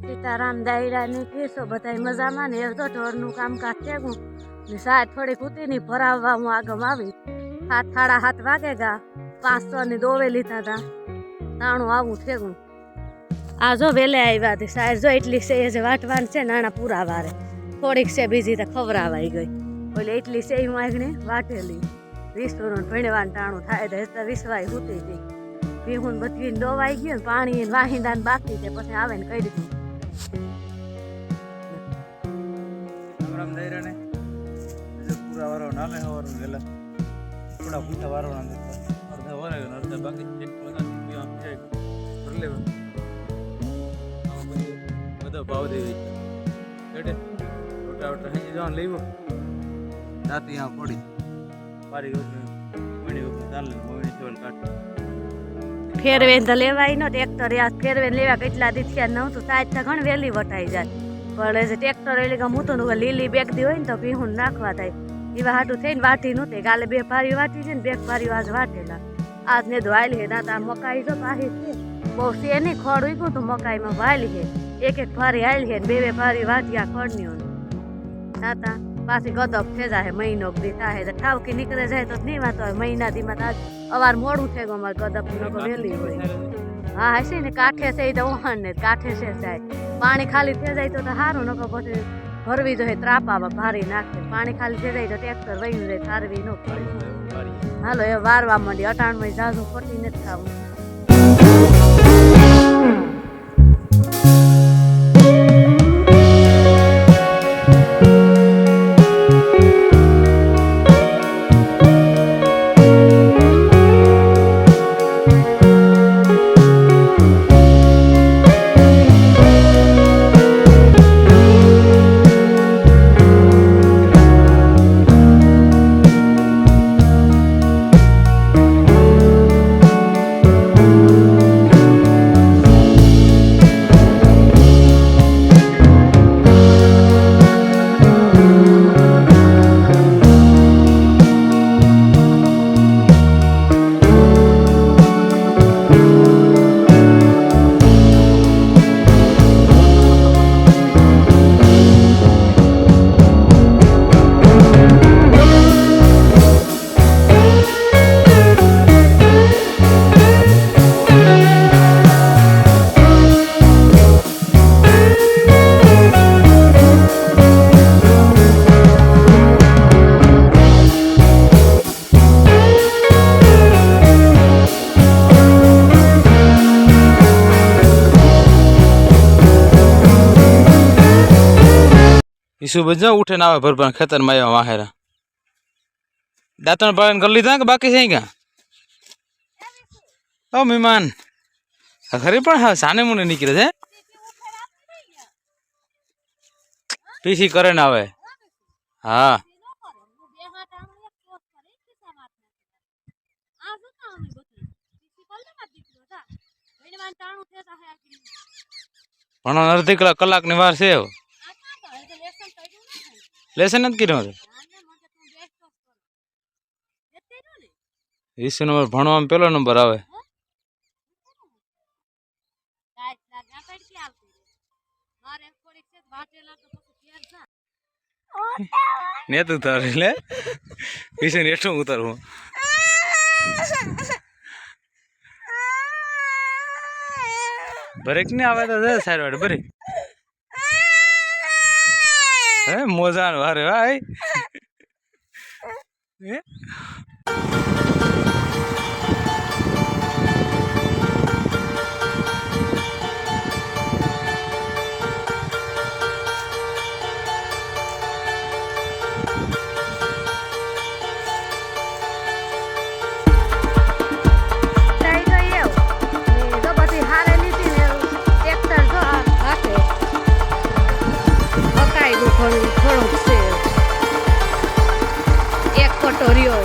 સીતારામ દાયરા ની કેસો બધાય મજામાં ને તો ઢોરનું કામકાજ થેગું ને સાહેબ થોડીક કૂતીની ભરાવવા હું આગમ આવી. હાથ સાડા હાથ વાગે ગા પાંચસો ની દોવે લીધા હતા નાણું આવું થેગું આ જો વેલે આવ્યા હતી સાહેબ જો એટલી છે એ જે વાટવાનું છે નાણા પૂરા વારે થોડીક છે બીજી તો ખવરાવાઈ ગઈ. એટલે એટલી છે હું આગળ વાટેલી. વિસનું ભણવાનું ટાણું થાય તો એટલે વિસવાય ઉતી હતી ભીહું બધી ડોવાઈ ગયું પાણી ને વાહિંદા બાકી છે. પછી આવે ને કઈ દીધું. રામ દઈ ને પૂરા વારો નામે હવારો ગયેલા થોડા પૂઠા વારો ના અડધા વારે ગયો અડધા બાકી એક પગાર આમ જાય ભરી લેવા. બધો ભાવ દેવી કેડે રોટા રોટા હજી જવાનું લેવો રાતે આ પડી. પારી મણી વખત ચાલે મણી ચોલ કાઢ. ફેરવે તો લેવાય નો ટ્રેક્ટર યાર ફેરવેન લેવા કેટલા દી થયા નહોતું સાજ તો ઘણ વહેલી વટાઈ જાય. પણ જે ટ્રેક્ટર એટલે કે તો નું લીલી બેગદી હોય ને તો પીહું નાખવા થાય. એવા હાટું થઈને વાટી નહોતી કાલે બે પારી વાટી છે ને, બે પારી આજ વાટેલા. આજ ને ધોવાયેલી હે તા મકાઈ તો પાહી છે. બહુ છે નહીં ખડ ઉગ્યું તો મકાઈમાં વાયેલી છે. એક એક પારી આવેલી છે ને, બે બે પારી વાટ્યા ખડની દાતા પાછી ગદપ થઈ જાય મહિનો દી થાય તો ઠાવકી નીકળે જાય તો નહીં વાતો હોય. મહિના દીમાં થાય અવાર મોડું થઈ ગયું અમારે ગદપ નકો વહેલી હોય. હા હશે ને કાંઠે છે તો ઓહણ ને કાંઠે છે જાય પાણી ખાલી થઈ જાય તો સારું નકો પછી ભરવી જોઈએ ત્રાપામાં ભારી નાખે. પાણી ખાલી થઈ જાય તો ટ્રેક્ટર વહી જાય તારવી ન પડે. હાલો એ વારવા માંડી અટાણમાં જાજુ ફરતી નથી ખાવું ઈસુ બજા ઉઠે ના આવે ભરભર ખેતરમાં આવ્યા વાહેરા દાંતણ પાલન કરી લીધા કે બાકી છે ક્યાં? ઓ મહેમાન, આ ખરી પણ હા સાને મુને નીકળે છે પીસી કરે ને આવે. હા. ભણો અડધી કલાક કલાકની વાર છે. લેસન નથી કર્યો. વીસ નંબર ભણવામાં પેલો નંબર આવે. ને તું તારે એટલે ને એટલું ઉતારવું બ્રેક ને આવે તો વાળે બ્રેક. હે મોજા વારે ભાઈ થોડું થોડુંક છે. એક કટોરીઓ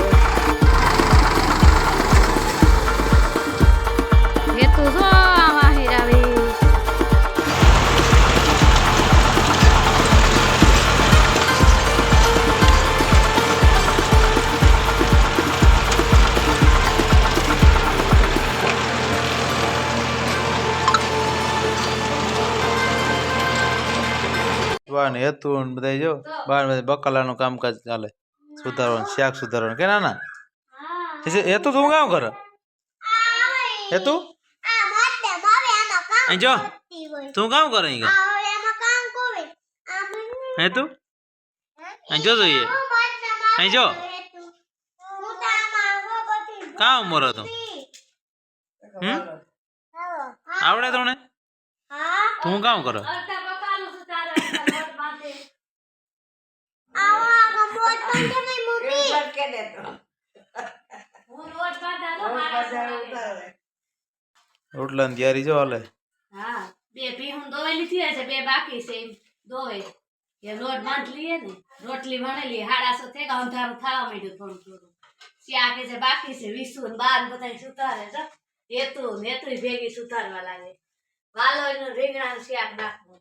ને હેતું ને બધા જો બાર બધા બકાલાનું કામકાજ ચાલે. સુધારવાનું શાક સુધારવાનું. કે ના ના? હેતું તું કામ કરે? હેતુ જો. તું કામ કરે હેતું અહીં જો જોઈએ. અહીં જો. કા ઉમર હતો? આવડે તને? તું કામ કરે અડધા બકાલું સુધારે, અડધા લોટ બાંધે. હું લોટ બાંધા તો મારા સવારે. રોટલા ની તૈયારી જો હાલે. હા બે ભીહું દોવેલી થઈ છે બે બાકી છે એમ દોવે. એ લોટ બાંધ લઈએ ને રોટલી વણેલી હાડાસો થઈ ગયા અંધારું થવા માંડ્યું થોડું થોડું. શિયા કે છે બાકી છે વીસુ ને બાર બધા સુધારે છે હેતું હેતું ભેગી સુધારવા લાગે. વાલો એનું રીંગણા શાક નાખવું